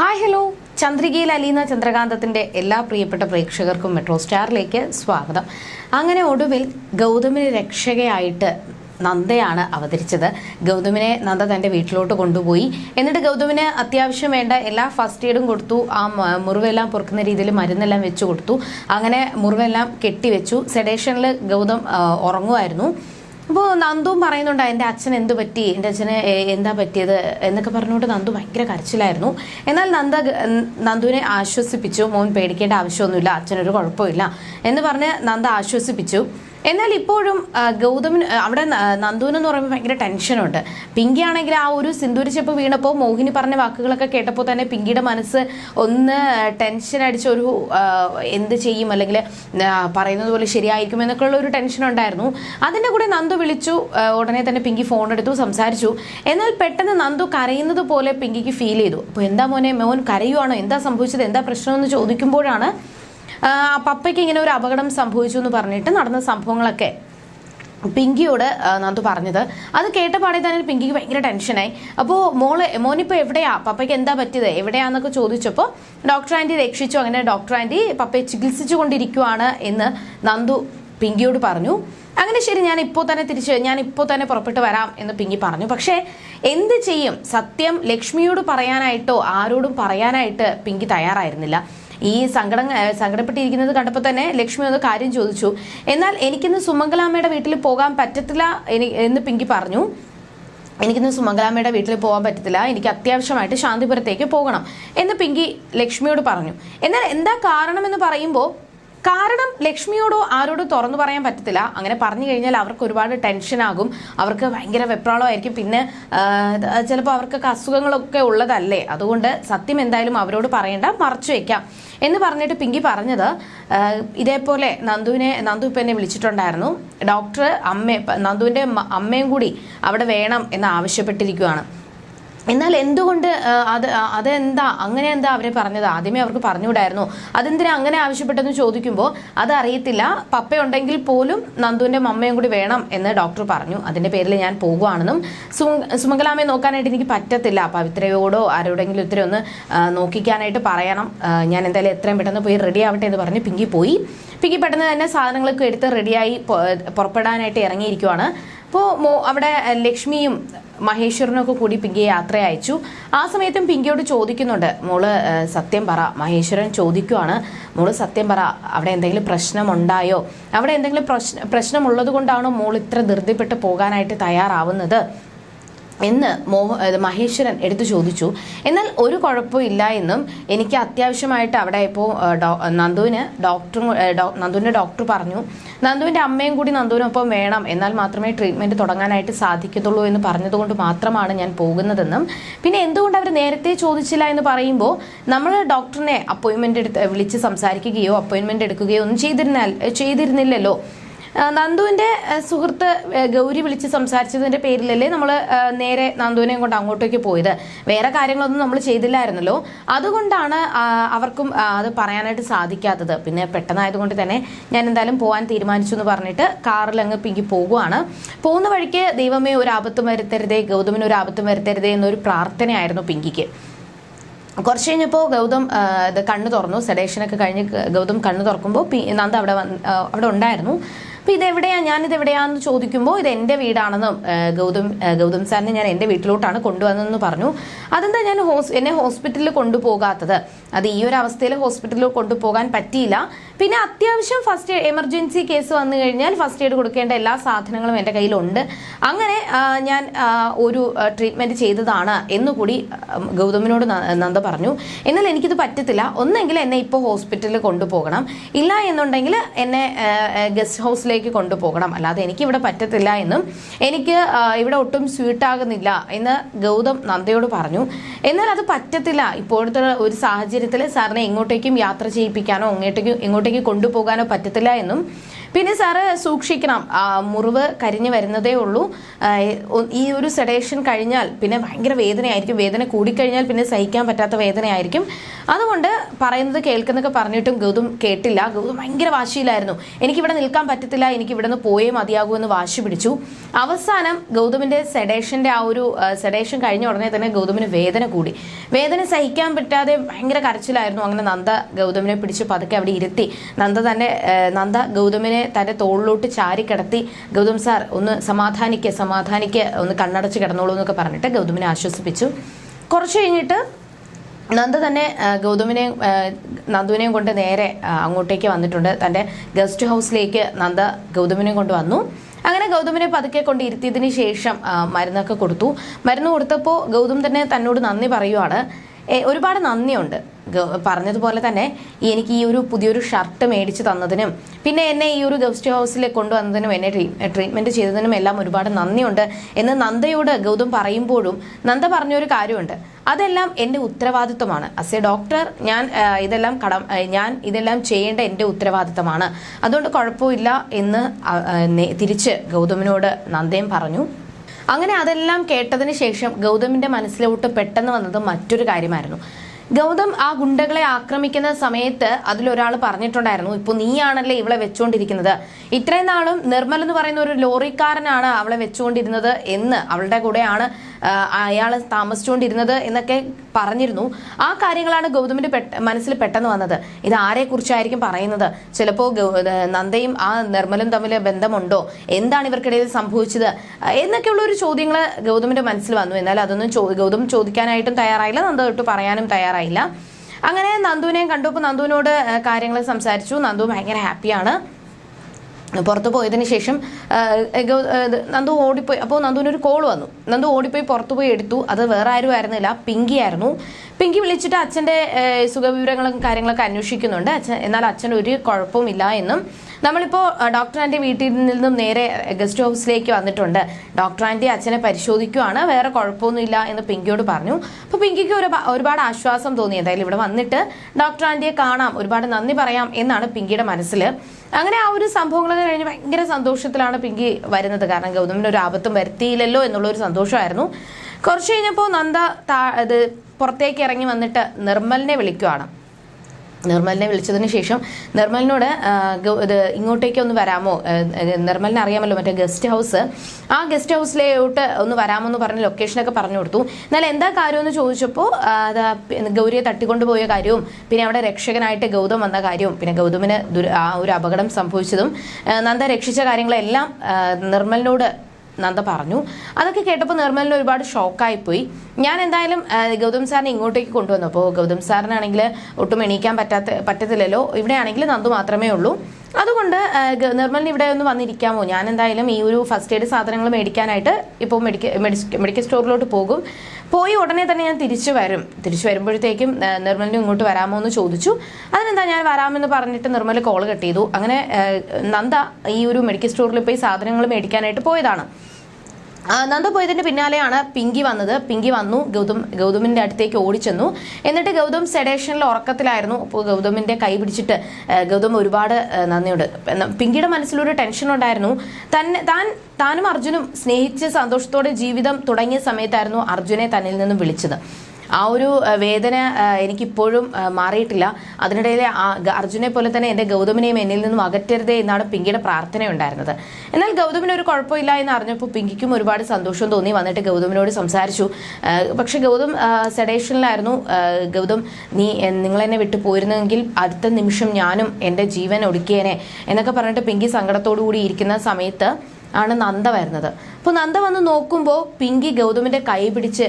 Hi hello ചന്ദ്രികയിൽ അലീന ചന്ദ്രകാന്തത്തിന്റെ എല്ലാ പ്രിയപ്പെട്ട പ്രേക്ഷകർക്കും മെട്രോ സ്റ്റാറിലേക്ക് സ്വാഗതം. അങ്ങനെ ഒടുവിൽ ഗൗതമിന് രക്ഷകയായിട്ട് നന്ദയാണ് അവതരിച്ചത്. ഗൗതമിനെ നന്ദ തന്റെ വീട്ടിലോട്ട് കൊണ്ടുപോയി. എന്നിട്ട് ഗൗതമിന് അത്യാവശ്യം വേണ്ട എല്ലാ ഫസ്റ്റ് എയ്ഡും കൊടുത്തു. ആ മുറിവെല്ലാം പൊറുക്കുന്ന രീതിയിൽ മരുന്നെല്ലാം വെച്ചു കൊടുത്തു. അങ്ങനെ മുറിവെല്ലാം കെട്ടിവെച്ചു. സെഡേഷനിൽ ഗൗതം ഉറങ്ങുമായിരുന്നു. അപ്പോൾ നന്ദുവും പറയുന്നുണ്ട് എന്റെ അച്ഛൻ എന്ത് പറ്റി? എന്റെ അച്ഛന് എന്താ പറ്റിയത്? എന്നൊക്കെ പറഞ്ഞുകൊണ്ട് നന്ദു ഭയങ്കര കരച്ചിലായിരുന്നു. എന്നാൽ നന്ദ നന്ദുവിനെ ആശ്വസിപ്പിച്ചു. മോൻ പേടിക്കേണ്ട ആവശ്യമൊന്നുമില്ല. അച്ഛനൊരു കുഴപ്പമില്ല. എന്ന് പറഞ്ഞ് നന്ദ ആശ്വസിപ്പിച്ചു. എന്നാൽ ഇപ്പോഴും ഗൗതമൻ അവിടെ നന്ദുവിന് എന്ന് പറയുമ്പോൾ ഭയങ്കര ടെൻഷനുണ്ട്. പിങ്കി ആണെങ്കിൽ ആ ഒരു സിന്ദൂരച്ചെപ്പ് വീണപ്പോൾ മോഹിനി പറഞ്ഞ വാക്കുകളൊക്കെ കേട്ടപ്പോൾ തന്നെ പിങ്കിയുടെ മനസ്സ് ഒന്ന് ടെൻഷൻ അടിച്ച ഒരു എന്ത് ചെയ്യും അല്ലെങ്കിൽ പറയുന്നത് പോലെ ശരിയായിരിക്കും എന്നൊക്കെയുള്ള ഒരു ടെൻഷൻ ഉണ്ടായിരുന്നു. അതിന്റെ കൂടെ നന്ദു വിളിച്ചു ഉടനെ തന്നെ പിങ്കി ഫോൺ എടുത്തു സംസാരിച്ചു. എന്നാൽ പെട്ടെന്ന് നന്ദു കരയുന്നത് പോലെ പിങ്കിക്ക് ഫീൽ ചെയ്തു. അപ്പോൾ എന്താ മോനെ മോൻ കരയുവാണോ? എന്താ സംഭവിച്ചത്? എന്താ പ്രശ്നമെന്ന് ചോദിക്കുമ്പോഴാണ് ആ, പപ്പയ്ക്ക് ഇങ്ങനെ ഒരു അപകടം സംഭവിച്ചു എന്ന് പറഞ്ഞിട്ട് നടന്ന സംഭവങ്ങളൊക്കെ പിങ്കിയോട് നന്ദു പറഞ്ഞത്. അത് കേട്ടപാടെ തന്നെ പിങ്കിക്ക് ഭയങ്കര ടെൻഷനായി. അപ്പോൾ മോൾ മോനിപ്പോൾ എവിടെയാ? പപ്പയ്ക്ക് എന്താ പറ്റിയത്? എവിടെയാന്നൊക്കെ ചോദിച്ചപ്പോൾ ഡോക്ടർ ആന്റി രക്ഷിച്ചു. അങ്ങനെ ഡോക്ടർ ആന്റി പപ്പയെ ചികിത്സിച്ചു കൊണ്ടിരിക്കുവാണ് എന്ന് നന്ദു പിങ്കിയോട് പറഞ്ഞു. അങ്ങനെ ശരി ഞാൻ ഇപ്പോൾ തന്നെ തിരിച്ച് ഞാൻ ഇപ്പോൾ തന്നെ പുറപ്പെട്ട് വരാം എന്ന് പിങ്കി പറഞ്ഞു. പക്ഷേ എന്ത് ചെയ്യും? സത്യം ലക്ഷ്മിയോട് പറയാനായിട്ടോ ആരോടും പറയാനായിട്ട് പിങ്കി തയ്യാറായിരുന്നില്ല. ഈ സങ്കടം സങ്കടപ്പെട്ടിരിക്കുന്നത് കണ്ടപ്പോൾ തന്നെ ലക്ഷ്മി ഒന്ന് കാര്യം ചോദിച്ചു. എന്നാൽ എനിക്കിന്ന് സുമംഗലാമ്മയുടെ വീട്ടിൽ പോകാൻ പറ്റത്തില്ല എന്ന് പിങ്കി പറഞ്ഞു. എനിക്കിന്ന് സുമംഗലാമ്മയുടെ വീട്ടിൽ പോകാൻ പറ്റത്തില്ല. എനിക്ക് അത്യാവശ്യമായിട്ട് ശാന്തിപുരത്തേക്ക് പോകണം എന്ന് പിങ്കി ലക്ഷ്മിയോട് പറഞ്ഞു. എന്നാൽ എന്താ കാരണമെന്ന് പറയുമ്പോൾ കാരണം ലക്ഷ്മിയോടോ ആരോടും തുറന്നു പറയാൻ പറ്റത്തില്ല. അങ്ങനെ പറഞ്ഞു കഴിഞ്ഞാൽ അവർക്ക് ഒരുപാട് ടെൻഷനാകും അവർക്ക് ഭയങ്കര വെപ്രാളമായിരിക്കും. പിന്നെ ചിലപ്പോൾ അവർക്കൊക്കെ അസുഖങ്ങളൊക്കെ ഉള്ളതല്ലേ? അതുകൊണ്ട് സത്യം എന്തായാലും അവരോട് പറയേണ്ട. മറച്ചു വയ്ക്കാം എന്ന് പറഞ്ഞിട്ട് പിങ്കി പറഞ്ഞത് ഇതേപോലെ നന്ദുവിനെ നന്ദു ഇപ്പം എന്നെ വിളിച്ചിട്ടുണ്ടായിരുന്നു. ഡോക്ടർ അമ്മ നന്ദുവിന്റെ അമ്മയും കൂടി അവിടെ വേണം എന്ന് ആവശ്യപ്പെട്ടിരിക്കുകയാണ് എന്നാൽ എന്തുകൊണ്ട് അത് അതെന്താ അങ്ങനെ എന്താ അവരെ പറഞ്ഞത്? ആദ്യമേ അവർക്ക് പറഞ്ഞുകൂടായിരുന്നു. അതെന്തിനാ അങ്ങനെ ആവശ്യപ്പെട്ടെന്ന് ചോദിക്കുമ്പോൾ അത് പപ്പയുണ്ടെങ്കിൽ പോലും നന്ദുവിന്റെ മമ്മയും കൂടി വേണം എന്ന് ഡോക്ടർ പറഞ്ഞു. അതിന്റെ പേരിൽ ഞാൻ പോകുവാണെന്നും സുമംഗലാമയെ നോക്കാനായിട്ട് എനിക്ക് പറ്റത്തില്ല. പവിത്രയോടോ ആരോടെങ്കിലും ഇത്തിരി ഒന്ന് നോക്കിക്കാനായിട്ട് പറയണം. ഞാൻ എന്തായാലും എത്രയും പെട്ടെന്ന് പോയി റെഡി ആവട്ടെ എന്ന് പറഞ്ഞ് പിങ്കി പോയി. പിങ്കി പെട്ടെന്ന് തന്നെ സാധനങ്ങളൊക്കെ എടുത്ത് റെഡിയായി പുറപ്പെടാനായിട്ട് ഇറങ്ങിയിരിക്കുവാണ്. അപ്പോൾ മോ അവിടെ ലക്ഷ്മിയും മഹേശ്വരനും ഒക്കെ കൂടി പിങ്കിയെ യാത്ര അയച്ചു ആ സമയത്തും പിങ്കിയോട് ചോദിക്കുന്നുണ്ട് മോൾ സത്യം പറ. മഹേശ്വരൻ ചോദിക്കുവാണ് മോൾ സത്യം പറ അവിടെ എന്തെങ്കിലും പ്രശ്നമുണ്ടായോ? അവിടെ എന്തെങ്കിലും പ്രശ്ന പ്രശ്നമുള്ളത് കൊണ്ടാണോ മോൾ ഇത്ര ധൃതിപ്പെട്ട് പോകാനായിട്ട് തയ്യാറാവുന്നത്? എന്ന് മോഹ മഹേശ്വരൻ എടുത്തു ചോദിച്ചു. എന്നാൽ ഒരു കുഴപ്പമില്ല എന്നും എനിക്ക് അത്യാവശ്യമായിട്ട് അവിടെ ഇപ്പോൾ നന്ദുവിന് ഡോക്ടറും നന്ദുവിന്റെ ഡോക്ടർ പറഞ്ഞു നന്ദുവിന്റെ അമ്മയും കൂടി നന്ദുവിനൊപ്പം വേണം. എന്നാൽ മാത്രമേ ട്രീറ്റ്മെന്റ് തുടങ്ങാനായിട്ട് സാധിക്കത്തുള്ളൂ എന്ന് പറഞ്ഞതുകൊണ്ട് മാത്രമാണ് ഞാൻ പോകുന്നതെന്നും. പിന്നെ എന്തുകൊണ്ട് അവർ നേരത്തെ ചോദിച്ചില്ല എന്ന് പറയുമ്പോൾ നമ്മൾ ഡോക്ടറിനെ അപ്പോയിൻമെന്റ് എടുത്ത് വിളിച്ച് സംസാരിക്കുകയോ അപ്പോയിൻമെന്റ് എടുക്കുകയോ ഒന്നും ചെയ്തിരുന്നാൽ ചെയ്തിരുന്നില്ലല്ലോ. ആ, നന്ദുവിന്റെ സുഹൃത്ത് ഗൗരി വിളിച്ച് സംസാരിച്ചതിന്റെ പേരിലല്ലേ നമ്മൾ നേരെ നന്ദുവിനെയും കൊണ്ട് അങ്ങോട്ടേക്ക് പോയത്. വേറെ കാര്യങ്ങളൊന്നും നമ്മൾ ചെയ്തില്ലായിരുന്നല്ലോ. അതുകൊണ്ടാണ് അവർക്കും അത് പറയാനായിട്ട് സാധിക്കാത്തത്. പിന്നെ പെട്ടെന്നായതുകൊണ്ട് തന്നെ ഞാൻ എന്തായാലും പോകാൻ തീരുമാനിച്ചു എന്ന് പറഞ്ഞിട്ട് കാറിൽ അങ്ങ് പിങ്കി പോകുവാണ്. പോകുന്ന വഴിക്ക് ദൈവമേ ഒരു ആപത്തും വരുത്തരുതേ ഗൗതമിന് ഒരു ആപത്തും വരുത്തരുതേ എന്നൊരു പ്രാർത്ഥനയായിരുന്നു പിങ്കിക്ക്. കുറച്ച് കഴിഞ്ഞപ്പോൾ ഗൗതം കണ്ണ് തുറന്നു. സെഡേഷനൊക്കെ കഴിഞ്ഞ് ഗൗതം കണ്ണ് തുറക്കുമ്പോൾ നന്ദ അവിടെ അവിടെ ഉണ്ടായിരുന്നു. അപ്പോൾ ഇതെവിടെയാ? ഞാനിത് എവിടെയാന്ന് ചോദിക്കുമ്പോൾ ഇത് എന്റെ വീടാണെന്നും ഗൗതം ഗൗതം സാറിനെ ഞാൻ എന്റെ വീട്ടിലോട്ടാണ് കൊണ്ടുവന്നതെന്ന് പറഞ്ഞു. അതെന്താ ഞാൻ ഹോസ് എന്നെ ഹോസ്പിറ്റലിൽ കൊണ്ടുപോകാത്തത്? അത് ഈ ഒരു അവസ്ഥയിൽ ഹോസ്പിറ്റലിൽ കൊണ്ടുപോകാൻ പറ്റിയില്ല. പിന്നെ അത്യാവശ്യം ഫസ്റ്റ് എമർജൻസി കേസ് വന്നു കഴിഞ്ഞാൽ ഫസ്റ്റ് എയ്ഡ് കൊടുക്കേണ്ട എല്ലാ സാധനങ്ങളും എന്റെ കയ്യിലുണ്ട്. അങ്ങനെ ഞാൻ ഒരു ട്രീറ്റ്മെന്റ് ചെയ്തതാണ് എന്നുകൂടി ഗൗതമിനോട് നന്ദ പറഞ്ഞു. എന്നാൽ എനിക്കിത് പറ്റത്തില്ല. ഒന്നെങ്കിൽ എന്നെ ഇപ്പോൾ ഹോസ്പിറ്റലിൽ കൊണ്ടുപോകണം. ഇല്ല എന്നുണ്ടെങ്കിൽ എന്നെ ഗസ്റ്റ് ഹൗസിലേക്ക് കൊണ്ടുപോകണം. അല്ലാതെ എനിക്ക് ഇവിടെ പറ്റത്തില്ല എന്നും എനിക്ക് ഇവിടെ ഒട്ടും സ്വീട്ടാകുന്നില്ല എന്ന് ഗൗതം നന്ദയോട് പറഞ്ഞു. എന്നാൽ അത് പറ്റത്തില്ല. ഇപ്പോഴത്തെ ഒരു സാഹചര്യത്തിൽ സാറിനെ എങ്ങോട്ടേക്കും യാത്ര ചെയ്യിപ്പിക്കാനോ അങ്ങോട്ടേക്കും ഇങ്ങോട്ടേക്ക് കൊണ്ടുപോകാനോ പറ്റത്തില്ല എന്നും പിന്നെ സാറ് സൂക്ഷിക്കണം. മുറിവ് കരിഞ്ഞു വരുന്നതേ ഉള്ളൂ. ഈ ഒരു സെഡേഷൻ കഴിഞ്ഞാൽ പിന്നെ ഭയങ്കര വേദനയായിരിക്കും. വേദന കൂടിക്കഴിഞ്ഞാൽ പിന്നെ സഹിക്കാൻ പറ്റാത്ത വേദനയായിരിക്കും. അതുകൊണ്ട് പറയുന്നത് കേൾക്കുന്നൊക്കെ പറഞ്ഞിട്ടും ഗൗതം കേട്ടില്ല. ഗൗതം ഭയങ്കര വാശിയിലായിരുന്നു. എനിക്കിവിടെ നിൽക്കാൻ പറ്റത്തില്ല. എനിക്ക് ഇവിടെ നിന്ന് പോയേ മതിയാകൂ എന്ന് വാശി പിടിച്ചു. അവസാനം ഗൗതമിന്റെ സെഡേഷന്റെ ആ ഒരു സെഡേഷൻ കഴിഞ്ഞ ഉടനെ തന്നെ ഗൗതമിന് വേദന കൂടി. വേദന സഹിക്കാൻ പറ്റാതെ ഭയങ്കര കരച്ചിലായിരുന്നു. അങ്ങനെ നന്ദ ഗൗതമിനെ പിടിച്ച് പതുക്കെ അവിടെ ഇരുത്തി. നന്ദ തന്നെ നന്ദ ഗൗതമിനെ തന്റെ തോളിലോട്ട് ചാരി കിടത്തി ഗൗതം സാർ ഒന്ന് സമാധാനിക്ക് സമാധാനിക്ക് ഒന്ന് കണ്ണടച്ച് കിടന്നോളൂ എന്നൊക്കെ പറഞ്ഞിട്ട് ഗൗതമിനെ ആശ്വസിപ്പിച്ചു. കുറച്ച് കഴിഞ്ഞിട്ട് നന്ദ തന്നെ ഗൗതമിനെ നന്ദുവിനെയും കൊണ്ട് നേരെ അങ്ങോട്ടേക്ക് വന്നിട്ടുണ്ട്. തന്റെ ഗസ്റ്റ് ഹൗസിലേക്ക് നന്ദ ഗൗതമിനെയും കൊണ്ട് വന്നു. അങ്ങനെ ഗൗതമിനെ പതുക്കെ കൊണ്ട് ഇരുത്തിയതിന് ശേഷം മരുന്നൊക്കെ കൊടുത്തു. മരുന്ന് കൊടുത്തപ്പോൾ ഗൗതം തന്നെ തന്നോട് നന്ദി പറയുവാണ്. ഒരുപാട് നന്ദിയുണ്ട്. പറഞ്ഞതുപോലെ തന്നെ എനിക്ക് ഈ ഒരു പുതിയൊരു ഷർട്ട് മേടിച്ച് തന്നതിനും പിന്നെ എന്നെ ഈ ഒരു ഗസ്റ്റ് ഹൗസിൽ കൊണ്ടുവന്നതിനും എന്നെ ട്രീറ്റ്മെന്റ് ചെയ്തതിനും എല്ലാം ഒരുപാട് നന്ദിയുണ്ട് എന്ന് നന്ദയോട് ഗൗതം പറയുമ്പോഴും നന്ദ പറഞ്ഞൊരു കാര്യമുണ്ട്. അതെല്ലാം എന്റെ ഉത്തരവാദിത്വമാണ്. അസ് എ ഡോക്ടർ ഞാൻ ഇതെല്ലാം കടം ഞാൻ ഇതെല്ലാം ചെയ്യേണ്ട എന്റെ ഉത്തരവാദിത്തമാണ് അതുകൊണ്ട് കുഴപ്പമില്ല എന്ന് തിരിച്ച് ഗൗതമിനോട് നന്ദയും പറഞ്ഞു. അങ്ങനെ അതെല്ലാം കേട്ടതിന് ശേഷം ഗൗതമിന്റെ മനസ്സിലോട്ട് പെട്ടെന്ന് വന്നത് മറ്റൊരു കാര്യമായിരുന്നു. ഗൗതം ആ ഗുണ്ടകളെ ആക്രമിക്കുന്ന സമയത്ത് അതിലൊരാൾ പറഞ്ഞിട്ടുണ്ടായിരുന്നു ഇപ്പോൾ നീയാണല്ലേ ഇവളെ വെച്ചുകൊണ്ടിരിക്കുന്നത് ഇത്രയും നാളും നിർമ്മൽ എന്ന് പറയുന്ന ഒരു ലോറിക്കാരനാണ് അവളെ വെച്ചുകൊണ്ടിരുന്നത് എന്ന് അവളുടെ കൂടെയാണ് അയാൾ താമസിച്ചുകൊണ്ടിരുന്നത് എന്നൊക്കെ പറഞ്ഞിരുന്നു. ആ കാര്യങ്ങളാണ് ഗൗതമിന്റെ മനസ്സിൽ പെട്ടെന്ന് വന്നത്. ഇത് ആരെക്കുറിച്ചായിരിക്കും പറയുന്നത്? ചിലപ്പോൾ നന്ദയും ആ നിർമ്മലും തമ്മിൽ ബന്ധമുണ്ടോ? എന്താണ് ഇവർക്കിടയിൽ സംഭവിച്ചത്? എന്നൊക്കെയുള്ള ഒരു ചോദ്യങ്ങൾ ഗൗതമിന്റെ മനസ്സിൽ വന്നു. എന്നാൽ അതൊന്നും ഗൗതം ചോദിക്കാനായിട്ടും തയ്യാറായില്ല. നന്ദ തൊട്ട് പറയാനും തയ്യാറായില്ല. അങ്ങനെ നന്ദുവിനെയും കണ്ടപ്പോൾ നന്ദുവിനോട് കാര്യങ്ങൾ സംസാരിച്ചു. നന്ദു ഭയങ്കര ഹാപ്പിയാണ്. പുറത്ത് പോയതിന് ശേഷം നന്ദു ഓടിപ്പോയി. അപ്പോൾ നന്ദുവിനൊരു കോൾ വന്നു. നന്ദു ഓടിപ്പോയി പുറത്തു പോയി എടുത്തു. അത് വേറെ ആരും ആയിരുന്നില്ല. പിങ്കി ആയിരുന്നു. പിങ്കി വിളിച്ചിട്ട് അച്ഛന്റെ സുഖവിവരങ്ങളും കാര്യങ്ങളൊക്കെ അന്വേഷിക്കുന്നുണ്ട്. അച്ഛൻ എന്നാൽ അച്ഛൻ ഒരു കുഴപ്പമില്ല എന്നും. നമ്മളിപ്പോൾ ഡോക്ടർ ആന്റി വീട്ടിൽ നിന്നും നേരെ ഗസ്റ്റ് ഹൗസിലേക്ക് വന്നിട്ടുണ്ട്. ഡോക്ടർ ആന്റി അച്ഛനെ പരിശോധിക്കുവാണ്. വേറെ കുഴപ്പമൊന്നുമില്ല എന്ന് പിങ്കിയോട് പറഞ്ഞു. അപ്പോൾ പിങ്കിക്ക് ഒരു ഒരുപാട് ആശ്വാസം തോന്നി. എന്തായാലും ഇവിടെ വന്നിട്ട് ഡോക്ടർ ആന്റിയെ കാണാം. ഒരുപാട് നന്ദി പറയാം എന്നാണ് പിങ്കിയുടെ മനസ്സിൽ അങ്ങനെ ആ ഒരു സംഭവങ്ങളൊക്കെ കഴിഞ്ഞ് ഭയങ്കര സന്തോഷത്തിലാണ് പിങ്കി വരുന്നത്. കാരണം ഗൗതമിന് ഒരു ആപത്തും വരുത്തിയില്ലല്ലോ എന്നുള്ള ഒരു സന്തോഷമായിരുന്നു. കുറച്ച് കഴിഞ്ഞപ്പോൾ നന്ദ താ ഇത് പുറത്തേക്ക് ഇറങ്ങി വന്നിട്ട് നിർമ്മലിനെ വിളിക്കുവാണ്. നിർമ്മലിനെ വിളിച്ചതിന് ശേഷം നിർമ്മലിനോട് ഇത് ഇങ്ങോട്ടേക്ക് ഒന്ന് വരാമോ? നിർമ്മലിനെ അറിയാമല്ലോ മറ്റേ ഗസ്റ്റ് ഹൗസ്. ആ ഗസ്റ്റ് ഹൗസിലോട്ട് ഒന്ന് വരാമോ എന്ന് പറഞ്ഞ് ലൊക്കേഷനൊക്കെ പറഞ്ഞു കൊടുത്തു. എന്നാൽ എന്താ കാര്യമെന്ന് ചോദിച്ചപ്പോൾ അത് ഗൗരിയെ തട്ടിക്കൊണ്ടുപോയ കാര്യവും പിന്നെ അവിടെ രക്ഷകനായിട്ട് ഗൗതം വന്ന കാര്യവും പിന്നെ ഗൗതമിന് ആ ഒരു അപകടം സംഭവിച്ചതും നന്ദ രക്ഷിച്ച കാര്യങ്ങളെല്ലാം നിർമ്മലിനോട് നന്ദ പറഞ്ഞു. അതൊക്കെ കേട്ടപ്പോൾ നിർമ്മലിന് ഒരുപാട് ഷോക്കായിപ്പോയി. ഞാൻ എന്തായാലും ഗൗതം സാറിനെ ഇങ്ങോട്ടേക്ക് കൊണ്ടുവന്നു. അപ്പോൾ ഗൗതം സാറിനാണെങ്കിൽ ഒട്ടും എണീക്കാൻ പറ്റാത്ത പറ്റത്തില്ലല്ലോ. ഇവിടെയാണെങ്കിൽ നന്ദു മാത്രമേ ഉള്ളൂ. അതുകൊണ്ട് നിർമ്മലിന് ഇവിടെ ഒന്ന് വന്നിരിക്കാമോ? ഞാൻ എന്തായാലും ഈ ഒരു ഫസ്റ്റ് എയ്ഡ് സാധനങ്ങൾ മേടിക്കാനായിട്ട് ഇപ്പോൾ മെഡിക്കൽ മെഡിക്കൽ സ്റ്റോറിലോട്ട് പോകും. പോയി ഉടനെ തന്നെ ഞാൻ തിരിച്ചു വരും. തിരിച്ചു വരുമ്പോഴത്തേക്കും നിർമ്മലിന് ഇങ്ങോട്ട് വരാമോ എന്ന് ചോദിച്ചു. അതിനെന്താ ഞാൻ വരാമെന്ന് പറഞ്ഞിട്ട് നിർമ്മൽ കോൾ കട്ട് ചെയ്തു. അങ്ങനെ നന്ദ ഈ ഒരു മെഡിക്കൽ സ്റ്റോറിൽ പോയി സാധനങ്ങൾ മേടിക്കാനായിട്ട് പോയതാണ്. നന്ദ പോയതിന്റെ പിന്നാലെയാണ് പിങ്കി വന്നത്. പിങ്കി വന്നു ഗൗതം ഗൗതമിന്റെ അടുത്തേക്ക് ഓടിച്ചെന്നു. എന്നിട്ട് ഗൗതം സെഡേഷനിൽ ഉറക്കത്തിലായിരുന്നു. അപ്പോൾ ഗൗതമിന്റെ കൈ പിടിച്ചിട്ട് ഗൗതം ഒരുപാട് നന്ദിയുണ്ട്. പിങ്കിയുടെ മനസ്സിലൊരു ടെൻഷൻ ഉണ്ടായിരുന്നു. തന്നെ താൻ താനും അർജുനും സ്നേഹിച്ച് സന്തോഷത്തോടെ ജീവിതം തുടങ്ങിയ സമയത്തായിരുന്നു അർജുനെ തന്നിൽ നിന്നും വിളിച്ചത്. ആ ഒരു വേദന എനിക്കിപ്പോഴും മാറിയിട്ടില്ല. അതിനിടയിൽ അർജുനെ പോലെ തന്നെ എന്റെ ഗൗതമിനെയും എന്നിൽ നിന്നും അകറ്റരുതേ എന്നാണ് പിങ്കിയുടെ പ്രാർത്ഥന ഉണ്ടായിരുന്നത് എന്നാൽ ഗൗതമിന് ഒരു കുഴപ്പമില്ല എന്ന് അറിഞ്ഞപ്പോൾ പിങ്കിക്കും ഒരുപാട് സന്തോഷം തോന്നി. വന്നിട്ട് ഗൗതമിനോട് സംസാരിച്ചു. പക്ഷേ ഗൗതം സെഡേഷനിലായിരുന്നു. ഗൗതം നീ നിങ്ങൾ നിങ്ങളെന്നെ വിട്ടു പോയിരുന്നെങ്കിൽ അടുത്ത നിമിഷം ഞാനും എന്റെ ജീവൻ ഒടുക്കിയേനെ എന്നൊക്കെ പറഞ്ഞിട്ട് പിങ്കി സങ്കടത്തോടു കൂടി ഇരിക്കുന്ന സമയത്ത് ആണ് നന്ദ വരുന്നത്. അപ്പോൾ നന്ദ വന്ന് നോക്കുമ്പോൾ പിങ്കി ഗൗതമിന്റെ കൈ പിടിച്ച്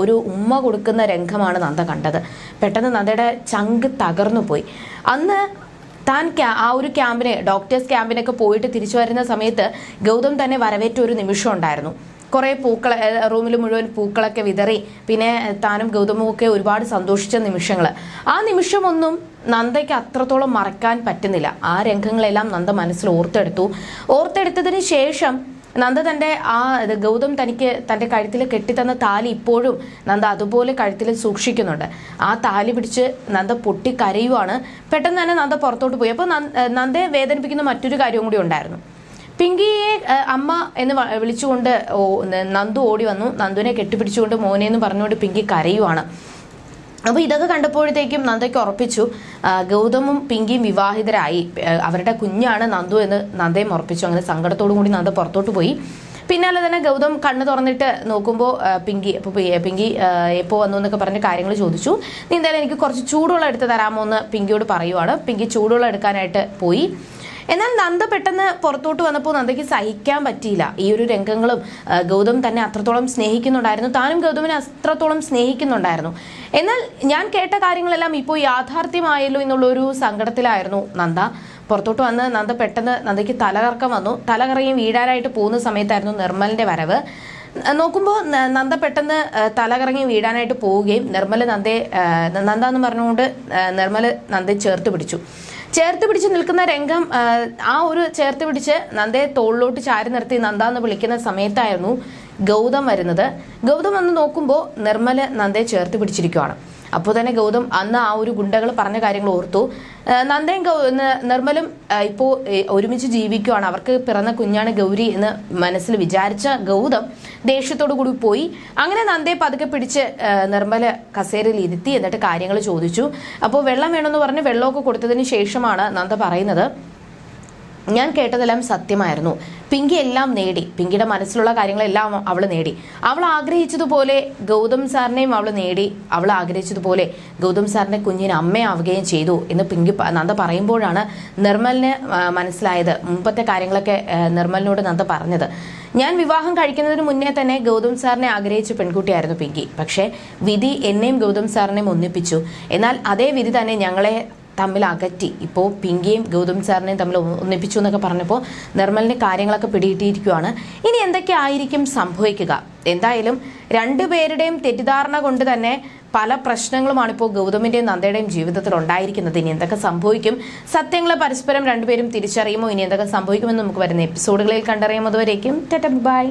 ഒരു ഉമ്മ കൊടുക്കുന്ന രംഗമാണ് നന്ദ കണ്ടത്. പെട്ടെന്ന് നന്ദയുടെ ചങ്ക് തകർന്നു പോയി. അന്ന് താൻ ആ ഒരു ക്യാമ്പിന് ഡോക്ടേഴ്സ് ക്യാമ്പിനൊക്കെ പോയിട്ട് തിരിച്ചു വരുന്ന സമയത്ത് ഗൗതം തന്നെ വരവേറ്റ ഒരു നിമിഷം ഉണ്ടായിരുന്നു. കുറേ പൂക്കൾ റൂമിൽ മുഴുവൻ പൂക്കളൊക്കെ വിതറി പിന്നെ താനും ഗൗതമും ഒക്കെ ഒരുപാട് സന്തോഷിച്ച നിമിഷങ്ങൾ ആ നിമിഷമൊന്നും നന്ദയ്ക്ക് അത്രത്തോളം മറക്കാൻ പറ്റുന്നില്ല. ആ രംഗങ്ങളെല്ലാം നന്ദ മനസ്സിൽ ഓർത്തെടുത്തു. ഓർത്തെടുത്തതിന് ശേഷം നന്ദ തന്റെ ആ ഗൗതം തനിക്ക് തന്റെ കഴുത്തിൽ കെട്ടിത്തന്ന താലി ഇപ്പോഴും നന്ദ അതുപോലെ കഴുത്തിൽ സൂക്ഷിക്കുന്നുണ്ട്. ആ താലി പിടിച്ച് നന്ദ പൊട്ടി കരയുവാണ്. പെട്ടെന്ന് തന്നെ നന്ദ പുറത്തോട്ട് പോയി. അപ്പോൾ നന്ദയെ വേദനിപ്പിക്കുന്ന മറ്റൊരു കാര്യവും കൂടി ഉണ്ടായിരുന്നു. പിങ്കിയെ അമ്മ എന്ന് വിളിച്ചുകൊണ്ട് നന്ദു ഓടി വന്നു. നന്ദുവിനെ കെട്ടിപ്പിടിച്ചുകൊണ്ട് മോനെ എന്ന് പറഞ്ഞുകൊണ്ട് പിങ്കി കരയുവാണ്. അപ്പോൾ ഇതൊക്കെ കണ്ടപ്പോഴത്തേക്കും നന്ദയ്ക്ക് ഉറപ്പിച്ചു. ഗൗതമും പിങ്കിയും വിവാഹിതരായി. അവരുടെ കുഞ്ഞാണ് നന്ദു എന്ന് നന്ദയും ഉറപ്പിച്ചു. അങ്ങനെ സങ്കടത്തോടു കൂടി നന്ദ പുറത്തോട്ട് പോയി. പിന്നാലെ തന്നെ ഗൗതം കണ്ണു തുറന്നിട്ട് നോക്കുമ്പോൾ പിങ്കി അപ്പോൾ പിങ്കി എപ്പോ എപ്പോൾ വന്നു എന്നൊക്കെ പറഞ്ഞ് കാര്യങ്ങൾ ചോദിച്ചു. നീ എന്തായാലും എനിക്ക് കുറച്ച് ചൂടുവെള്ളം എടുത്ത് തരാമോ എന്ന് പിങ്കിയോട് പറയുവാണ്. പിങ്കി ചൂടുവെള്ളം എടുക്കാനായിട്ട് പോയി. എന്നാൽ നന്ദ പെട്ടെന്ന് പുറത്തോട്ട് വന്നപ്പോൾ നന്ദയ്ക്ക് സഹിക്കാൻ പറ്റിയില്ല. ഈ ഒരു രംഗങ്ങളും ഗൗതം തന്നെ അത്രത്തോളം സ്നേഹിക്കുന്നുണ്ടായിരുന്നു. താനും ഗൗതമിനെ അത്രത്തോളം സ്നേഹിക്കുന്നുണ്ടായിരുന്നു. എന്നാൽ ഞാൻ കേട്ട കാര്യങ്ങളെല്ലാം ഇപ്പോൾ യാഥാർത്ഥ്യമായല്ലോ എന്നുള്ള ഒരു സങ്കടത്തിലായിരുന്നു നന്ദ. പുറത്തോട്ട് വന്ന് നന്ദ പെട്ടെന്ന് നന്ദയ്ക്ക് തലകറക്കം വന്നു. തലകറങ്ങി വീഴാനായിട്ട് പോകുന്ന സമയത്തായിരുന്നു നിർമ്മലിന്റെ വരവ്. നോക്കുമ്പോൾ നന്ദ പെട്ടെന്ന് തലകറങ്ങി വീടാനായിട്ട് പോവുകയും നിർമ്മൽ നന്ദയെ നന്ദ എന്ന് പറഞ്ഞുകൊണ്ട് നിർമ്മല നന്ദയെ ചേർത്ത് പിടിച്ചു. ചേർത്ത് പിടിച്ച് നിൽക്കുന്ന രംഗം ആ, ഒരു ചേർത്ത് പിടിച്ച് നന്ദയെ തോളിലോട്ട് ചാരി നിർത്തി നന്ദ എന്ന് വിളിക്കുന്ന സമയത്തായിരുന്നു ഗൗതം വരുന്നത്. ഗൗതം വന്ന് നോക്കുമ്പോൾ നിർമ്മല നന്ദയെ ചേർത്ത് പിടിച്ചിരിക്കുവാണ്. അപ്പോൾ തന്നെ ഗൗതം അന്ന് ആ ഒരു ഗുണ്ടകൾ പറഞ്ഞ കാര്യങ്ങൾ ഓർത്തു. നന്ദയും നിർമ്മലും ഇപ്പോൾ ഒരുമിച്ച് ജീവിക്കുവാണ്. അവർക്ക് പിറന്ന കുഞ്ഞാണ് ഗൗരി എന്ന് മനസ്സിൽ വിചാരിച്ച ഗൗതം ദേഷ്യത്തോടു കൂടി പോയി. അങ്ങനെ നന്ദയെ പതുക്കെ പിടിച്ച് നിർമ്മല കസേരയിൽ ഇരുത്തി എന്നിട്ട് കാര്യങ്ങൾ ചോദിച്ചു. അപ്പോൾ വെള്ളം വേണമെന്ന് പറഞ്ഞ് വെള്ളമൊക്കെ കൊടുത്തതിന് ശേഷമാണ് നന്ദ പറയുന്നത്. ഞാൻ കേട്ടതെല്ലാം സത്യമായിരുന്നു. പിങ്കി എല്ലാം നേടി. പിങ്കിയുടെ മനസ്സിലുള്ള കാര്യങ്ങളെല്ലാം അവൾ നേടി. അവൾ ആഗ്രഹിച്ചതുപോലെ ഗൗതം സാറിനെയും അവൾ നേടി. അവൾ ആഗ്രഹിച്ചതുപോലെ ഗൗതം സാറിന്റെ കുഞ്ഞിന് അമ്മയാവുകയും ചെയ്തു എന്ന് പിങ്കി നന്ദ പറയുമ്പോഴാണ് നിർമ്മലിന് മനസ്സിലായത്. മുമ്പത്തെ കാര്യങ്ങളൊക്കെ നിർമ്മലിനോട് നന്ദ പറഞ്ഞത്. ഞാൻ വിവാഹം കഴിക്കുന്നതിന് മുന്നേ തന്നെ ഗൗതം സാറിനെ ആഗ്രഹിച്ച പെൺകുട്ടിയായിരുന്നു പിങ്കി. പക്ഷേ വിധി എന്നെയും ഗൗതം സാറിനെയും ഒന്നിപ്പിച്ചു. എന്നാൽ അതേ വിധി തന്നെ ഞങ്ങളെ തമ്മിൽ അകറ്റി ഇപ്പോൾ പിങ്കിയും ഗൗതം സാറിനെയും തമ്മിൽ ഒന്നിപ്പിച്ചു എന്നൊക്കെ പറഞ്ഞപ്പോൾ നിർമ്മലിന് കാര്യങ്ങളൊക്കെ പിടിയിട്ടിരിക്കുകയാണ് ഇനി എന്തൊക്കെ ആയിരിക്കും സംഭവിക്കുക? എന്തായാലും രണ്ടുപേരുടെയും തെറ്റിദ്ധാരണ കൊണ്ട് തന്നെ പല പ്രശ്നങ്ങളുമാണ് ഇപ്പോൾ ഗൗതമിന്റെയും നന്ദയുടെയും ജീവിതത്തിൽ ഉണ്ടായിരിക്കുന്നത്. ഇനി എന്തൊക്കെ സംഭവിക്കും? സത്യങ്ങളെ പരസ്പരം രണ്ടുപേരും തിരിച്ചറിയുമോ? ഇനി എന്തൊക്കെ സംഭവിക്കുമെന്ന് നമുക്ക് വരുന്ന എപ്പിസോഡുകളിൽ കണ്ടറിയാം. അതുവരേക്കും ടെറ്റ ബൈ.